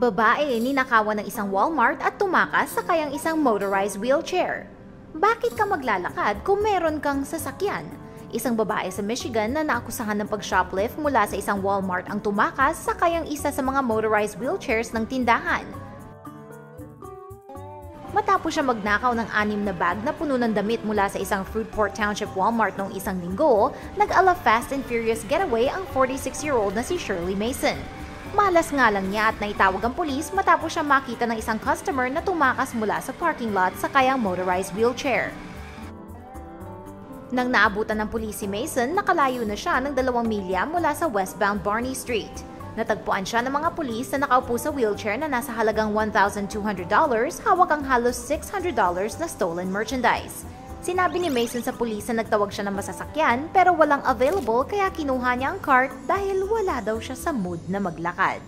Babae ninakawan ng isang Walmart at tumakas sa kayang isang motorized wheelchair. Bakit ka maglalakad kung meron kang sasakyan? Isang babae sa Michigan na naakusahan ng pag-shoplift mula sa isang Walmart ang tumakas sa kayang isa sa mga motorized wheelchairs ng tindahan. Matapos siya magnakaw ng anim na bag na puno ng damit mula sa isang Fruitport Township Walmart noong isang linggo, nag-ala fast and furious getaway ang 46-year-old na si Shirley Mason. Malas nga lang niya at naitawag ang pulis matapos siya makita ng isang customer na tumakas mula sa parking lot sa kayang motorized wheelchair. Nang naabutan ng pulis si Mason, nakalayo na siya ng dalawang milya mula sa westbound Barney Street. Natagpuan siya ng mga pulis na nakaupo sa wheelchair na nasa halagang $1,200, hawak ang halos $600 na stolen merchandise. Sinabi ni Mason sa pulis na nagtawag siya ng masasakyan pero walang available kaya kinuha niya ang cart dahil wala daw siya sa mood na maglakad.